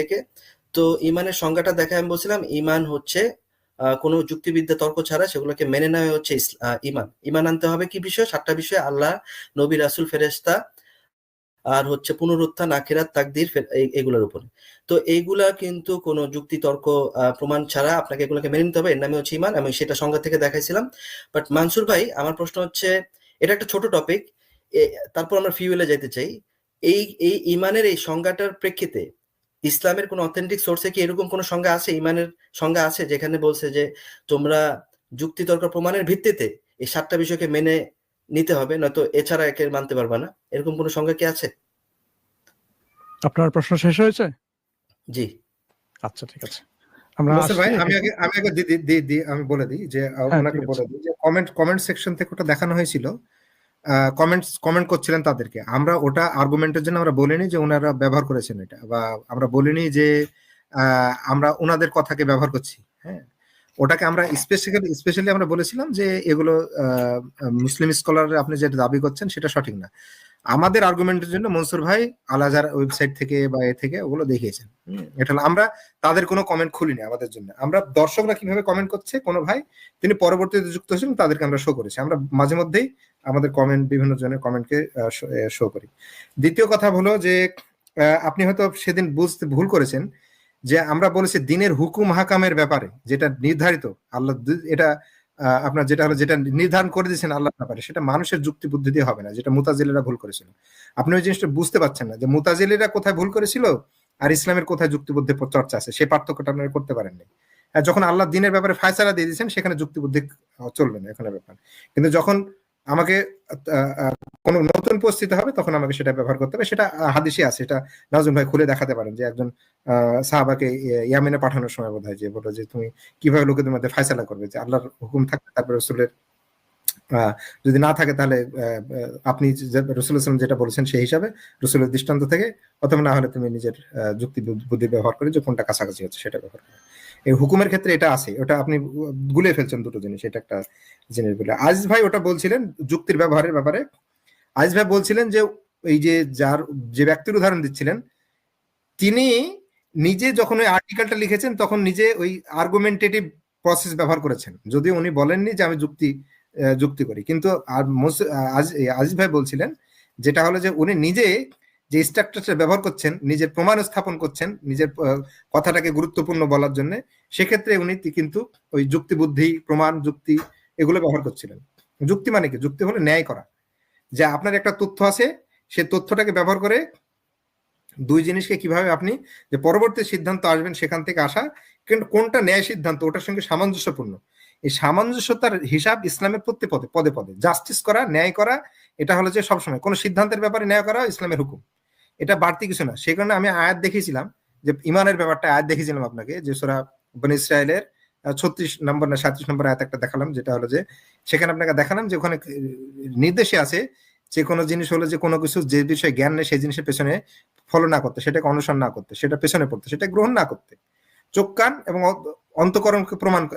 থেকে। তো ইমানের সংজ্ঞাটা দেখে আমি বলছিলাম, ইমান হচ্ছে কোনো যুক্তিবিদ্যা তর্ক ছাড়া সেগুলোকে মেনে নেওয়া হচ্ছে ইমান। ইমান আনতে হবে কি বিষয়? সাতটা বিষয়, আল্লাহ, নবী, রাসুল, ফেরেশতা, আর হচ্ছে পুনরুত্থান, আখিরাত, তাকদির এগুলোর উপরে। তো এইগুলা কিন্তু কোনো যুক্তি তর্ক প্রমাণ ছাড়া আপনাকে এগুলোকে মেনে নিতে হবে। এর নামে হচ্ছে ইমান, আমি সেটা সংজ্ঞা থেকে দেখাইছিলাম। বাট মানসুর ভাই, আমার প্রশ্ন হচ্ছে, এটা একটা ছোট টপিক তারপর আমরা ফিউয়েলে যাইতে চাই। এই এই ইমানের এই সংজ্ঞাটার প্রেক্ষিতে ইসলামের কোন অথেন্টিক সোর্সে কি এরকম কোন সংজ্ঞা আছে ইমানের সংজ্ঞা আছে যেখানে বলছে যে তোমরা যুক্তিতর্ক প্রমাণের ভিত্তিতে এই সাতটা বিষয়কে মেনে নিতে হবে নয়তো এছাড়া একে মানতে পারবা না? এরকম কোন সংজ্ঞা কি আছে? আপনার প্রশ্ন শেষ হয়েছে? জি। আচ্ছা ঠিক আছে। আমরা ভাই আমি আগে আমি আগে দি- দি- দি- দি- আমি বলে দিই যে হ্যাঁ, ওনাকে বলে দিই যে কমেন্ট কমেন্ট সেকশন থেকে ওটা দেখানো হয়েছিল। কমেন্টস কমেন্ট করছিলেন তাদেরকে। আমরা ওটা আর্গুমেন্টের জন্য আমরা বলিনি যে ওনারা ব্যবহার করেছেন এটা, বা আমরা বলিনি যে আমরা ওনাদের কথাকে ব্যবহার করছি হ্যাঁ? ওটাকে আমরা স্পেশালি স্পেশালি আমরা বলেছিলাম যে এগুলো মুসলিম স্কলার আপনি যেটা দাবি করছেন সেটা সঠিক না। আমাদের আর্গুমেন্টের জন্য মনসুর ভাই আলাজার ওয়েবসাইট থেকে বা এ থেকে ওগুলো দেখিয়েছেন। এটা আমরা তাদের কোনো কমেন্ট খুলিনি আমাদের জন্য। আমরা দর্শকরা কীভাবে কমেন্ট করছে কোনো ভাই, তিনি পরবর্তীতে যুক্ত হয়েছিলেন তাদেরকে আমরা শো করেছি। আমরা মাঝে মধ্যেই আমাদের কমেন্ট বিভিন্ন জনের কমেন্টকে শো করি। দ্বিতীয় কথা হলো যে আপনি হয়তো সেদিন বুঝতে, ভুল করেছেন যে আমরা বলেছি দিনের হুকুম হাকামের ব্যাপারে, যেটা নির্ধারিত, আল্লাহ এটা আপনার যেটা হলো, যেটা নির্ধারণ করে দিয়েছেন আল্লাহর ব্যাপারে, সেটা মানুষের যুক্তি বুদ্ধি দিয়ে হবে না, যেটা মুতাজিলেরা ভুল করেছিল। আপনি ওই জিনিসটা বুঝতে পারছেন না যে মুতাজিলেরা কোথায় ভুল করেছিল আর ইসলামের কোথায় যুক্তিবুদ্ধি চর্চা আছে, সেই পার্থক্যটা আপনারা করতে পারেননি। যখন আল্লাহ দিনের ব্যাপারে ফায়সালা দিয়ে দিয়েছেন, সেখানে যুক্তিবুদ্ধি চলবে না, এখানে ব্যাপার। কিন্তু যখন আমাকে কোনো নতুন পরিস্থিতি হবে, তখন আমাকে সেটা ব্যবহার করতে হবে। সেটা হাদিসে আছে। এটা নাজুম ভাই খুলে দেখাতে পারেন যে একজন সাহাবাকে ইয়ে- ইয়ামেনে পাঠানোর সময় বোধ হয় যে বলো যে, তুমি কীভাবে লোকেদের মধ্যে ফায়সালা করবে? যে আল্লাহর হুকুম থাকবে তারপরে রসুলের যদি না থাকে তাহলে আপনি রসুল ইসলাম যেটা বলেছেন সেই হিসাবে রসুলের দৃষ্টান্ত থেকে, অথবা না হলে তুমি নিজের যুক্তি, বুদ্ধি ব্যবহার করে যে কোনটা কাছাকাছি হচ্ছে সেটা ব্যবহার করে। এই হুকুমের ক্ষেত্রে এটা আছে, ওটা আপনি গুলে ফেলছেন দুটো জিনিস, এটা একটা জিনিস বলে। আজ ভাই ওটা বলছিলেন যুক্তির ব্যবহারের ব্যাপারে। আজ ভাই বলছিলেন যে, এই যে যার, যে ব্যক্তির উদাহরণ দিচ্ছিলেন, তিনি নিজে যখন ওই আর্টিকেলটা লিখেছেন, তখন নিজে ওই আর্গুমেন্টেটিভ প্রসেস ব্যবহার করেছেন। যদিও উনি বলেননি যে আমি যুক্তি যুক্তি করি। কিন্তু আর আজিজ ভাই বলছিলেন, যেটা হলো যে উনি নিজে যে স্ট্রাকচারটা ব্যবহার করছেন, নিজের প্রমাণ স্থাপন করছেন, নিজের কথাটাকে গুরুত্বপূর্ণ বলার জন্য, সেক্ষেত্রে উনি কিন্তু ওই যুক্তি বুদ্ধি, প্রমাণ, যুক্তি এগুলো ব্যবহার করছিলেন। যুক্তি মানে কি? যুক্তি হলো ন্যায় করা। যে আপনার একটা তথ্য আছে, সে তথ্যটাকে ব্যবহার করে দুই জিনিসকে কীভাবে আপনি যে পরবর্তী সিদ্ধান্ত আসবেন সেখান থেকে আসা কিন্তু কোনটা ন্যায় সিদ্ধান্ত, ওটার সঙ্গে সামঞ্জস্যপূর্ণ। এই সামঞ্জস্যতার হিসাব ইসলামের প্রত্যেক পদে পদে পদে। জাস্টিস করা, ন্যায় করা, এটা হলো যে সবসময়, কোনো সিদ্ধান্তের ব্যাপারে ন্যায় করা, ইসলামের হুকুম। এটা বাড়তি কিছু না। সেই কারণে আমি আয়াত দেখিয়েছিলাম যে ইমানের ব্যাপারটা আয়াত দেখেছিলাম আপনাকে, যে সোরা বনি ইসরায়েলের ছত্রিশ নম্বর না, সাঁত্রিশ নম্বর আয়াত একটা দেখালাম, যেটা হলো যে সেখানে আপনাকে দেখালাম যে ওখানে নির্দেশে আছে যে কোনো জিনিস হলো যে কোনো কিছু যে বিষয়ে জ্ঞান নেই সেই জিনিসের পেছনে ফলো না করতে, সেটাকে অনুসরণ না করতে, সেটা পেছনে পড়তে, সেটা গ্রহণ না করতে। চোখ, কান এবং অন্তকরণকে প্রমাণ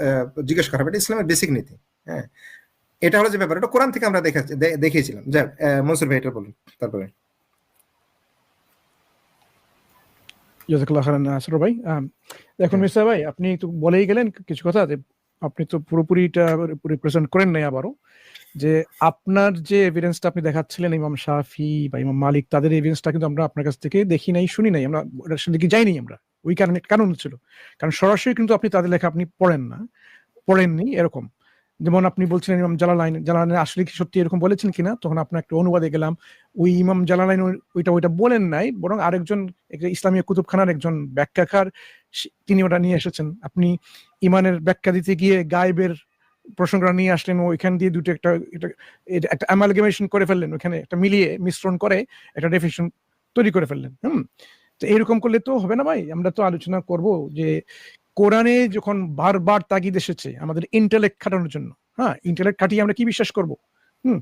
জিজ্ঞেস করা হবে। এটা ইসলামের বেসিক নীতি হ্যাঁ। এটা হলো যে ব্যাপার, এটা কোরআন থেকে আমরা দেখে, দে- দেখিয়েছিলাম। যাই মনসুর ভাই এটা বলুন, তারপরে। জাজাকাল্লাহ খারান আসর ভাই আম, এখন। মিস্টার ভাই আপনি তো বলেই গেলেন কিছু কথা যে আপনি তো পুরোপুরি এটা রিপ্রেজেন্ট করেন নাই আবারও যে আপনার যে এভিডেন্সটা আপনি দেখাচ্ছিলেন ইমাম শাফি বা ইমাম মালিক তাদের এভিডেন্সটা কিন্তু আমরা আপনার কাছ থেকে দেখি নাই শুনি নাই আমরা ওটার সাথে কি যাইনি আমরা? ওই কারণে কারণ ছিল কারণ সরাসরি কিন্তু আপনি তাদের লেখা আপনি পড়েন না পড়েননি এরকম। যেমন আপনি বলছিলেন ইমাম জালালাইন জালালাইন আসলে কি সত্যি এরকম বলেছেন কিনা? তখন আপনার একটা অনুবাদে গেলাম, ওই ইমাম জালালাইন ওইটা ওইটা বলেন নাই, বরং আরেকজন ইসলামী কুতুবখানার একজন ব্যাখ্যাকার তিনি ওটা নিয়ে এসেছেন। আপনি ইমানের ব্যাখ্যা দিতে গিয়ে গায়েবের প্রসঙ্গটা নিয়ে আসলেন, ওইখান দিয়ে দুটো একটা একটা অ্যামালগেমেশন করে ফেললেন, ওখানে একটা মিলিয়ে মিশ্রণ করে একটা ডেফিনেশন তৈরি করে ফেললেন, হুম? তো এরকম করলে তো হবে না ভাই, আমরা তো আলোচনা করব যে কোরআনে যখন বারবার তাগিদ এসেছে আমাদের ইন্টেলেক্ট খাটানোর জন্য হ্যাঁ ইন্টেলেক্ট খাটিয়ে আমরা কি বিশ্বাস করব? হুম,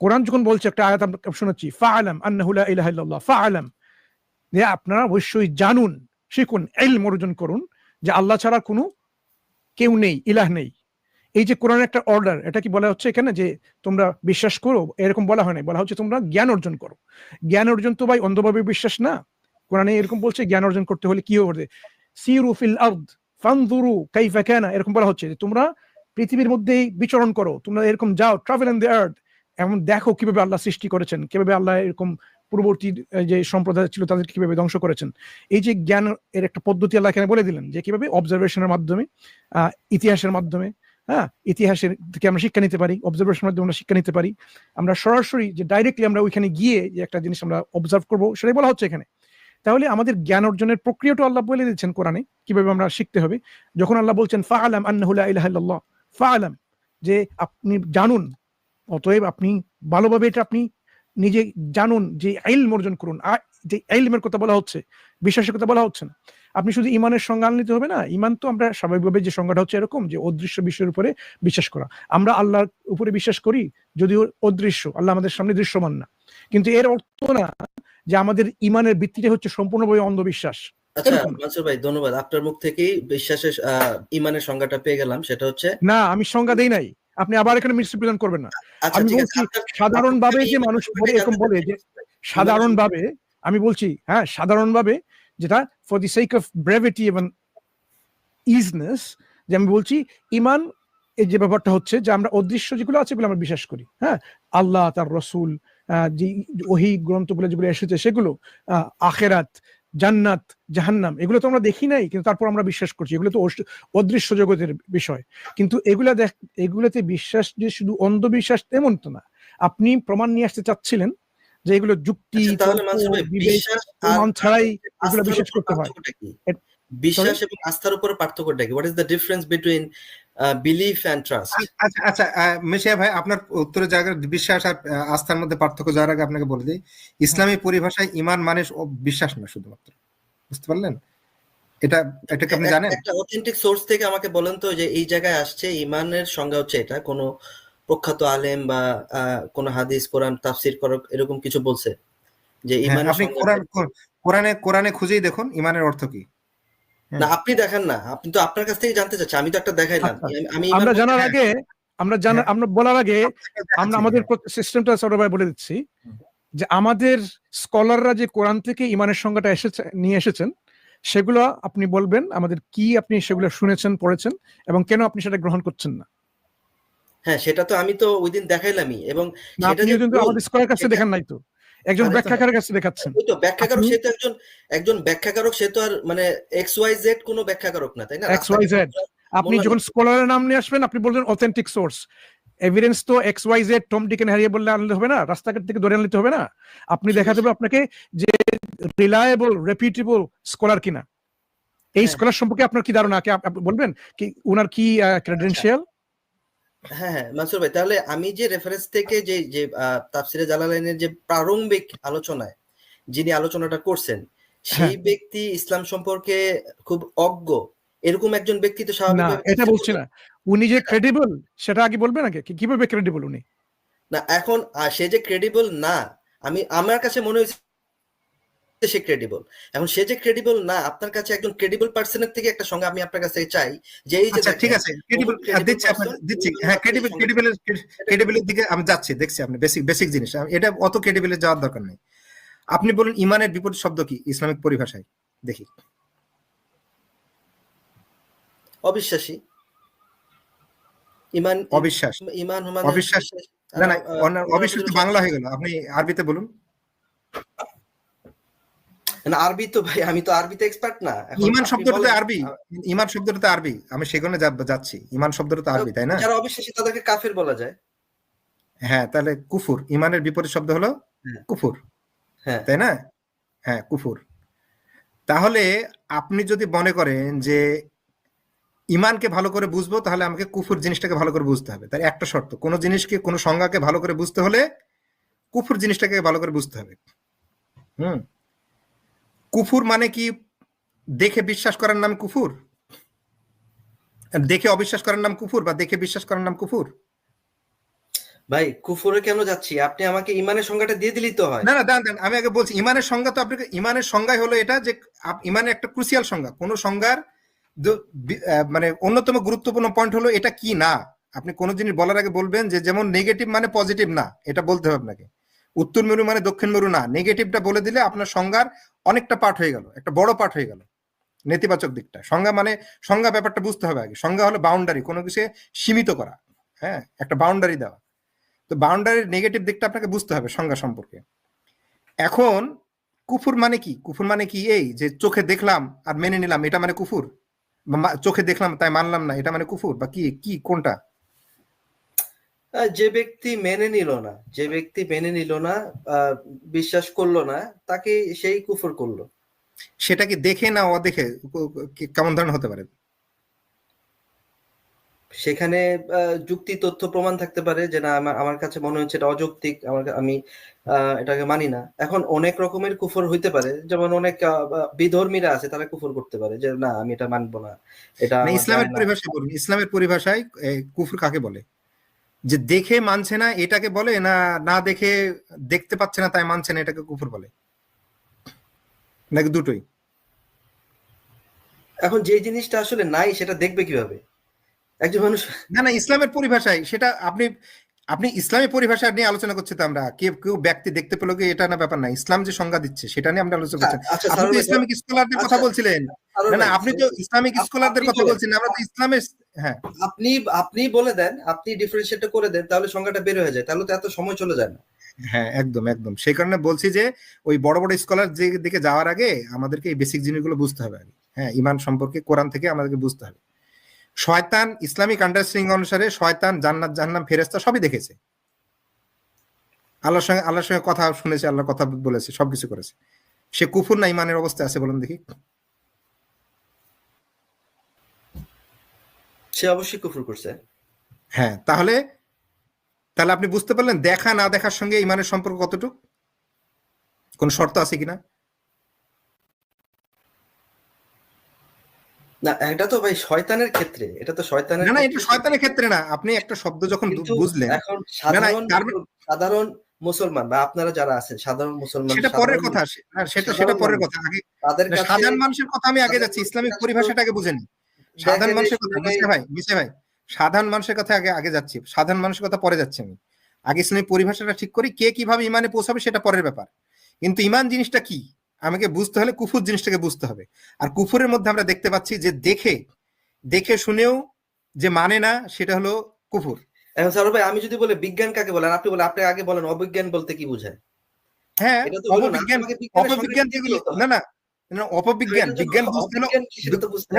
কোরআন যখন বলছে একটা আয়াত আমরা শোনাচ্ছি ফাআলাম আন্নাহু লা ইলাহা ইল্লাল্লাহ, ফাআলাম যে আপনারা অবশ্যই জানুন, শিখুন, ইলম অর্জন করুন যে আল্লাহ ছাড়া কোনো কেউ নেই, ইলাহ নেই। এই যে কোরআন একটা অর্ডার এটা কি বলা হচ্ছে এখানে? যে তোমরা বিশ্বাস করো, এরকম বলা হয় নাই, বলা হচ্ছে তোমরা জ্ঞান অর্জন করো। জ্ঞান অর্জন তো ভাই অন্ধভাবে বিশ্বাস না। কোরআনে এরকম বলছে জ্ঞান অর্জন করতে হলে কি হবে? সিরু ফিল আরদ ফানজুরু কাইফা কানা, এরকম বলা হচ্ছে যে তোমরা পৃথিবীর মধ্যেই বিচরণ করো, তোমরা এরকম যাও ট্রাভেল ইন দ্য আর্থ এমন দেখো কীভাবে আল্লাহ সৃষ্টি করেছেন, কীভাবে আল্লাহ এরকম পূর্ববর্তী যে সম্প্রদায় ছিল তাদের কীভাবে ধ্বংস করেছেন। এই যে জ্ঞান এর একটা পদ্ধতি আল্লাহ এখানে বলে দিলেন যে কীভাবে অবজারভেশনের মাধ্যমে ইতিহাসের মাধ্যমে হ্যাঁ ইতিহাসের থেকে আমরা শিক্ষা নিতে পারি অবজারভেশনের মাধ্যমে আমরা শিক্ষা নিতে পারি। আমরা সরাসরি যে ডাইরেক্টলি আমরা ওইখানে গিয়ে যে একটা জিনিস আমরা অবজার্ভ করব, সেটাই বলা হচ্ছে এখানে। তাহলে আমাদের জ্ঞান অর্জনের প্রক্রিয়াটা আল্লাহ বলে দিচ্ছেন কোরআনে, কীভাবে আমরা শিখতে হবে। যখন আল্লাহ বলছেন ফা আলাম আন্নাহু লা ফা আলাম যে আপনি জানুন, অতএব আপনি ভালোভাবে এটা আপনি নিজে জানুন যে ইলম অর্জন করুন। যে ইলমের কথা বলা হচ্ছে, বিশ্বাসের কথা বলা হচ্ছে না। আপনি শুধু ইমানের সংজ্ঞা আনলিতে হবে না, ইমান তো আমরা স্বাভাবিকভাবে যে সংজ্ঞাটা হচ্ছে এরকম, যে অদৃশ্য বিশ্বের উপরে বিশ্বাস করা। আমরা আল্লাহর উপরে বিশ্বাস করি, যদিও অদৃশ্য, আল্লাহ আমাদের সামনে দৃশ্যমান না। কিন্তু এর অর্থ না যে আমাদের ইমানের ভিত্তিটা হচ্ছে সম্পূর্ণভাবে অন্ধবিশ্বাস। আচ্ছা মানসুর ভাই ধন্যবাদ। আপনার মুখ থেকেই বিশ্বাসের আহ, ইমানের সংজ্ঞাটা পেয়ে গেলাম সেটা হচ্ছে না আমি সংজ্ঞা দেই নাই। আপনি আবার এখানে মিসরিপ্রেজেন্ট করবেন না। আচ্ছা আমি বলছি সাধারণভাবে যে ইমান মানুষ বলে এরকম বলে যে সাধারণভাবে আমি বলছি হ্যাঁ সাধারণভাবে যেটা for the sake of brevity এবং ইজনেস যে আমি বলছি ইমান এই যে ব্যাপারটা হচ্ছে যে আমরা অদৃশ্য যেগুলো আছে সেগুলো আমরা বিশ্বাস করি। হ্যাঁ আল্লাহ তার রসুল যে ওহি গ্রন্থগুলো যেগুলো এসেছে সেগুলো আখেরাত জান্নাত জাহান্নাম এগুলো তো আমরা দেখি নাই কিন্তু তারপর আমরা বিশ্বাস করছি। এগুলো তো অদৃশ্য জগতের বিষয়। কিন্তু এগুলা দেখ এগুলোতে বিশ্বাস যে শুধু অন্ধবিশ্বাস তেমন তো না। আপনি প্রমাণ নিয়ে আসতে চাচ্ছিলেন যে এগুলো যুক্তি আচ্ছা, প্রমাণ ছাড়াই এগুলো বিশ্বাস করতে হয়। বিশ্বাস এবং আস্থার উপর পার্থক্যটা কি? What is the difference between belief and trust আচ্ছা আচ্ছা মেশিয়া ভাই আপনার উত্তরের জায়গার বিশ্বাস আর আস্থার মধ্যে পার্থক্য যাওয়ার আগে আপনাকে বলে দিই ইসলামী পরিভাষায় ইমান মানে বিশ্বাস না শুধুমাত্র। বুঝতে পারলেন? এটা এটাকে আপনি জানেন? একটা অথেন্টিক সোর্স থেকে আমাকে বলেন তো যে এই জায়গায় আসছে ইমানের সংজ্ঞা হচ্ছে এটা। কোনো প্রখ্যাত আলেম বা কোনো হাদিস কোরআন তাফসির করক এরকম কিছু বলছে যে হ্যাঁ, ইমানের আপনি কোরআন কোরআনে কোরআনে খুঁজেই দেখুন ইমানের অর্থ কি। না আপনি দেখেন না আপনি তো আপনার কাছ থেকে জানতে চাচ্ছি আমি তো একটা দেখাইলাম আচ্ছা। আমি- আমি আমরা জানার আগে আমরা জানা হ্যাঁ। আমরা বলার আগে আমরা আমাদের সিস্টেমটা সরভাবে বলে দিচ্ছি যে আমাদের স্কলাররা যে কোরআন থেকে ইমানের সংজ্ঞাটা এসেছে নিয়ে এসেছেন সেগুলো আপনি বলবেন আমাদের কি আপনি সেগুলো শুনেছেন পড়েছেন এবং কেন আপনি সেটা গ্রহণ করছেন না? হ্যাঁ সেটা তো আমি তো ওই দিন দেখাইলামই এবং সেটা কিন্তু আমাদের স্কলার কাছে দেখেন নাই তো। একজন ব্যাখ্যাকারের কাছে দেখাচ্ছেন। ওই তো ব্যাখ্যাকারক সে তো একজন একজন ব্যাখ্যাকারক সে তো আর মানে এক্স ওয়াই জেড কোনো ব্যাখ্যাকারক না তাই না? এক্স ওয়াই জেড আপনি যখন স্কলারের নাম নিয়ে আসবেন আপনি বলবেন অথেন্টিক সোর্স এভিডেন্স তো X Y Z Tom Dick and হারিয়ে বললে আনলে হবে না রাস্তাঘাট থেকে ধরে আনলে হবে না। আপনি দেখা হবে আপনাকে যে রিলায়েবল রেপিটেবল স্কলার কিনা। এই হ্যাঁ। স্কলার সম্পর্কে আপনার কি ধারণা? কি আপনি বলবেন? কি উনার কি ক্রেডেনশিয়াল হ্যাঁ হ্যাঁ মাসুর ভাই তাহলে আমি যে রেফারেন্স থেকে যে যে তাফসিরে জালালাইনের যে প্রারম্ভিক আলোচনায় যিনি আলোচনাটা করছেন সেই হ্যাঁ। ব্যক্তি ইসলাম সম্পর্কে খুব অজ্ঞ। এরকম একজন ব্যক্তি তো স্বাভাবিক এটা বলছি না। উনি যে ক্রেডিবল সেটা আগে বলবেন আগে কীভাবে ক্রেডিবল উনি? না এখন সে যে ক্রেডিবল না আমি আমার কাছে মনে হয়েছে সে ক্রেডিবল এখন সে যে ক্রেডিবল না আপনার কাছে একজন ক্রেডিবল পার্সনের থেকে একটা সঙ্গে আমি আপনার কাছ চাই যে এই যে আচ্ছা ঠিক আছে ক্রেডিবল দিচ্ছি আপনাকে দিচ্ছি। হ্যাঁ ক্রেডিবল ক্রেডিবল ক্রেডিবলের দিকে আমি যাচ্ছি দেখছি আপনি বেসিক বেসিক জিনিস। এটা অত ক্রেডিবলে যাওয়ার দরকার নেই। আপনি বলুন ইমানের বিপরীত শব্দ কি? ইসলামিক পরিভাষায় দেখি। অবিশ্বাসী। ইমান অবিশ্বাস। ইমান অবিশ্বাস। না না অবিশ্বাস। বাংলা হয়ে গেল। আপনি আরবিতে বলুন। না আরবি তো ভাই আমি তো আরবিতে এক্সপার্ট না। ইমান শব্দটা তো আরবি ইমান শব্দটা তো আরবি আমি সেখানে যাচ্ছি। ইমান শব্দটা তো আরবি তাই না? যারা অবিশ্বাসী তাদেরকে কাফের বলা যায়। হ্যাঁ তাহলে কুফুর ইমানের বিপরীত শব্দ হলো হ্যাঁ। কুফুর হ্যাঁ। তাই না? হ্যাঁ কুফুর। তাহলে আপনি যদি মনে করেন যে ইমানকে ভালো করে বুঝব তাহলে আমাকে কুফুর জিনিসটাকে ভালো করে বুঝতে হবে। তার একটা শর্ত কোনো জিনিসকে কোনো সংজ্ঞাকে ভালো করে বুঝতে হলে কুফুর জিনিসটাকে ভালো করে বুঝতে হবে। হুম? কুফুর মানে কি? দেখে বিশ্বাস করার নাম কুফুর? দেখে অবিশ্বাস করার নাম কুফুর বা দেখে বিশ্বাস করার নাম কুফুর? ভাই কুফুরে কেন যাচ্ছি? আপনি আমাকে ইমানের সংজ্ঞাটা দিয়ে দিলেই তো হয়। না না দাঁড়ান দাঁড়ান, আমি আগে বলছি ইমানের সংজ্ঞা তো আপনাকে ইমানের সংজ্ঞাই হলো এটা যে ইমানের একটা ক্রুসিয়াল সংজ্ঞা। কোন সংজ্ঞার মানে অন্যতম গুরুত্বপূর্ণ পয়েন্ট হলো এটা কি না? আপনি কোন জিনিস বলার আগে বলবেন যে যেমন নেগেটিভ মানে পজিটিভ না এটা বলতে হবে আপনাকে। উত্তর মেরু মানে দক্ষিণ মেরু না নেগেটিভটা বলে দিলে আপনার সংজ্ঞার অনেকটা পার্ট হয়ে গেল, একটা বড় পার্ট হয়ে গেল, নেতিবাচক দিকটা। সংজ্ঞা মানে সংজ্ঞা ব্যাপারটা বুঝতে হবে আগে। সংজ্ঞা হলো বাউন্ডারি কোনো কিছু সীমিত করা হ্যাঁ একটা বাউন্ডারি দেওয়া। তো বাউন্ডারির নেগেটিভ দিকটা আপনাকে বুঝতে হবে সংজ্ঞা সম্পর্কে। এখন, কুফুর মানে কি? কুফুর মানে কি এই যে চোখে দেখলাম আর মেনে নিলাম, এটা মানে কুফুর? চোখে দেখলাম তাই মানলাম না, এটা মানে কুফুর? বা কি কি, কোনটা? যে ব্যক্তি মেনে নিল না যে ব্যক্তি মেনে নিল না বিশ্বাস করল না তাকে সেই কুফর করল। সেটা কি দেখে না অদেখে কেমন ধরনের হতে পারে? সেখানে যুক্তি তথ্য প্রমাণ থাকতে পারে যে না আমার আমার কাছে মনে হচ্ছে এটা অযৌক্তিক আমার আমি আহ, এটাকে মানি না। এখন অনেক রকমের কুফর হইতে পারে যেমন অনেক বিধর্মীরা আছে তারা কুফর করতে পারে যে না আমি এটা মানবো না এটা মানে ইসলামের পরিভাষায় বলুন ইসলামের পরিভাষায় কুফর কাকে বলে? যে দেখে মানছে না এটাকে বলে না না দেখে দেখতে পাচ্ছে না তাই মানছে না এটাকে কুফর বলে। নাকি দুটোই? এখন যে জিনিসটা আসলে নাই সেটা দেখবে কীভাবে? একজন মানুষ না না ইসলামের পরিভাষায় সেটা আপনি আপনি ইসলামের পরিভাষা নিয়ে আলোচনা করছি তো আমরা। কেউ কেউ ব্যক্তি দেখতে পেল কি এটা না ব্যাপার না। ইসলাম যে সংজ্ঞা দিচ্ছে সেটা নিয়ে আমরা আলোচনা করছি আচ্ছা আপনি তো ইসলামিক স্কলারদের কথা আচ্ছা, বলছিলেন না আপনি তো ইসলামিক স্কলারদের কথা বলেন। বলছেন আমরা তো ইসলামের হ্যাঁ। আপনি আপনি বলে দেন আপনি ডিফারেন্সিয়েটটা করে দেন তাহলে সংখ্যাটা বের হয়ে যায় তাহলে তো এত সময় চলে যায় না। হ্যাঁ একদম একদম। সেই কারণে বলছি যে ওই বড় বড় স্কলার যে দিকে যাওয়ার আগে আমাদেরকে এই বেসিক জিনিসগুলো বুঝতে হবে আগে। হ্যাঁ ইমান সম্পর্কে কোরআন থেকে আমাদেরকে বুঝতে হবে। শয়তান ইসলামিক আন্ডারস্ট্যান্ডিং অনুসারে শয়তান জান্নাত জাহান্নাম ফেরেস্তা সবই দেখেছে। আল্লাহর সঙ্গে আল্লাহর সঙ্গে কথা শুনেছে আল্লাহর কথা বলেছে সবকিছু করেছে। সে কুফুর না ইমানের অবস্থায় আছে বলুন দেখি। সে অবশ্যই কুফর করছে। হ্যাঁ তাহলে তাহলে আপনি বুঝতে পারলেন দেখা না দেখার সঙ্গে ইমানের সম্পর্ক কতটুকু? কোন শর্ত আছে কিনা? না এটা তো ভাই শয়তানের ক্ষেত্রে এটা তো শয়তানের না এটা শয়তানের ক্ষেত্রে না। আপনি একটা শব্দ যখন বুঝলেন এখন সাধারণ মানে- সাধারণ মুসলমান বা আপনারা যারা আছেন সাধারণ মুসলমান সেটা পরের কথা সে- সেটা সেটা পরের কথা। আগে সাধারণ মানুষের কথা আমি আগে যাচ্ছি ইসলামিক পরিভাষাটাকে বুঝেন সাধারণ মানুষের কথা ভাই ভাই। সাধারণ মানুষের কথা আগে আগে যাচ্ছি। সাধারণ মানুষের কথা পরে যাচ্ছি আমি। আগে পরিভাষাটা ঠিক করি কে কীভাবে ইমানে পৌঁছাবে সেটা পরের ব্যাপার। কিন্তু ইমান জিনিসটা কি? আমাকে বুঝতে হলে কুফুর জিনিসটাকে বুঝতে হবে। আর কুফুরের মধ্যে আমরা দেখতে পাচ্ছি যে দেখে দেখে শুনেও যে মানে না সেটা হলো কুফুর। এখন স্যার ভাই আমি যদি বলে বিজ্ঞান কাকে বলেন আপনি বলেন আপনি আগে বলেন অবিজ্ঞান বলতে কি বোঝায় হ্যাঁ যেগুলো না না, অপবিজ্ঞান বিজ্ঞান বুঝতে হলো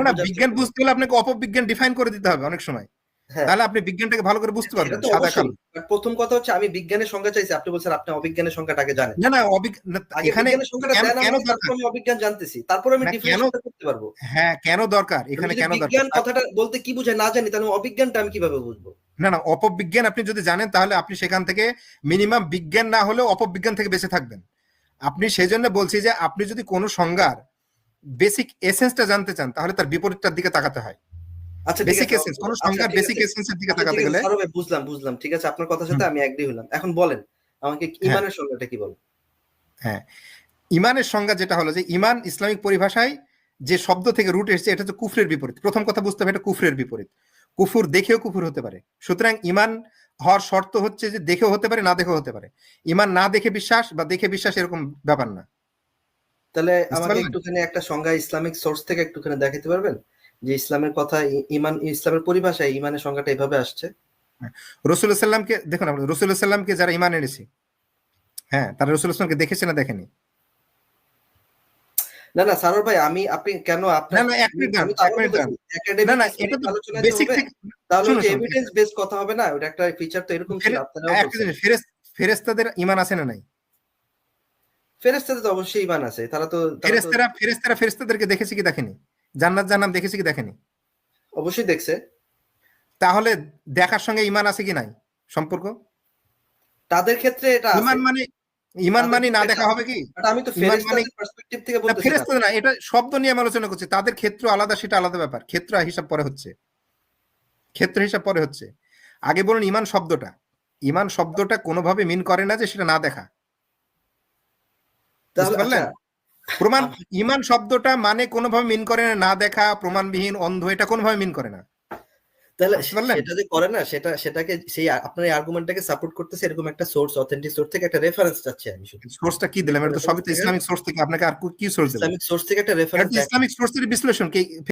না বিজ্ঞান বুঝতে হলে আপনাকে অপবিজ্ঞান ডিফাইন করে দিতে হবে অনেক সময়। হ্যাঁ। তাহলে আপনি বিজ্ঞানটাকে ভালো করে বুঝতে পারবেন সাদা কালো। প্রথম কথা হচ্ছে আমি বিজ্ঞানের সংজ্ঞা চাইছি আপনি বলছেন আপনি অবিজ্ঞানের সংখ্যাটাকে জানেন। না না এখানে কেন দরকার? আমি অবিজ্ঞান জানতেছি। তারপর আমি করতে পারব। হ্যাঁ কেন দরকার? এখানে কেন বিজ্ঞান কথাটা বলতে কি বোঝায় না জানি তাহলে অবিজ্ঞানটা আমি কীভাবে বুঝব? না না অপবিজ্ঞান আপনি যদি জানেন তাহলে আপনি সেখান থেকে মিনিমাম বিজ্ঞান না হলেও অপবিজ্ঞান থেকে বেঁচে থাকবেন। আপনি সেই জন্য বলছি যে আপনি যদি কোনো সংজ্ঞার বেসিক এসেন্সটা জানতে চান তাহলে তার বিপরীতটার দিকে তাকাতে হয়। আচ্ছা বেসিক এসেন্স কোন সংজ্ঞার বেসিক এসেন্সের দিকে আচ্ছা, তাকাতে গেলে বুঝলাম বুঝলাম। ঠিক আছে আপনার কথার সাথে আমি এগ্রি হলাম। এখন বলেন আমাকে হ্যাঁ। ইমানের সংজ্ঞাটা কি বলেন? হ্যাঁ। ইমানের সংজ্ঞা যেটা হলো যে ইমান ইসলামিক পরিভাষায় যে শব্দ থেকে রুট এসেছে এটা হচ্ছে কুফরের বিপরীত। প্রথম কথা বুঝতে হবে এটা কুফরের বিপরীত। কুফুর দেখেও কুফুর হতে পারে। সুতরাং ইমান হওয়ার শর্ত হচ্ছে যে দেখেও হতে পারে না দেখেও হতে পারে। ইমান না দেখে বিশ্বাস বা দেখে বিশ্বাস এরকম ব্যাপার না। তাহলে আমাকে একটুখানি একটা সংজ্ঞা ইসলামিক সোর্স থেকে একটুখানি দেখাতে পারবেন? যে ইসলামের কথা ইমান ইসলামের পরিভাষায় ইমানের সংজ্ঞাটা এভাবে আসছে? রসুল্লাহ সাল্লামকে দেখুন রসুল্লাহ সাল্লামকে যারা ইমান এনেছে হ্যাঁ তারা সাল্লামকে দেখেছে না দেখেনি? না না সারোর ভাই আমি আপনি কেন আপনার না না এক মিনিট এক মিনিট। না না এটা তো বেসিক তাহলে শুনুন, এভিডেন্স বেস কথা হবে না? ওটা একটা ফিচার তো এরকম ছিল আপনারাও একটা জিনিস ফেরেস্তাদের ইমান আছে না নাই? ফেরেশতাদের তো অবশ্যই ইমান আছে তারা তো তারা তো ফেরেস্তারা ফেরেস্তারা ফেরেস্তাদেরকে দেখেছে কি দেখেনি? জান্নাত জাহান্নাম দেখেছে কি দেখেনি? অবশ্যই দেখছে। তাহলে দেখার সঙ্গে ইমান আছে কি নাই? সম্পর্ক? তাদের ক্ষেত্রে এটা ইমান মানে ইমান মানে না দেখা হবে কি? But আমি তো ইমান ফেরেশতাদের পার্সপেক্টিভ থেকে না। এটা শব্দ নিয়ে আমি আলোচনা করছি। তাদের ক্ষেত্র আলাদা সেটা আলাদা ব্যাপার। ক্ষেত্র হিসাব পরে হচ্ছে। ক্ষেত্র হিসাব পরে হচ্ছে। আগে বলুন ইমান শব্দটা। ইমান শব্দটা কোনোভাবে মিন করে না যে সেটা না দেখা। বুঝতে আচ্ছা, প্রমাণ ইমান শব্দটা মানে কোনোভাবে মিন করে না না দেখা প্রমাণবিহীন অন্ধ এটা কোনোভাবে মিন করে না। তাহলে সেটা যে করে না সেটা সেটাকে সেই আপনার আর্গুমেন্টটাকে সাপোর্ট করতেছে এরকম একটা সোর্স অথেন্টিক সোর্স থেকে একটা রেফারেন্স চাচ্ছি আমি সোর্সটা কি দিলাম? এটা তো সবই তো ইসলামিক সোর্স থেকে। আপনাকে আর কি সোর্স দিলাম? ইসলামিক সোর্স থেকে একটা রেফারেন্স ইসলামিক সোর্সের বিশ্লেষণ কি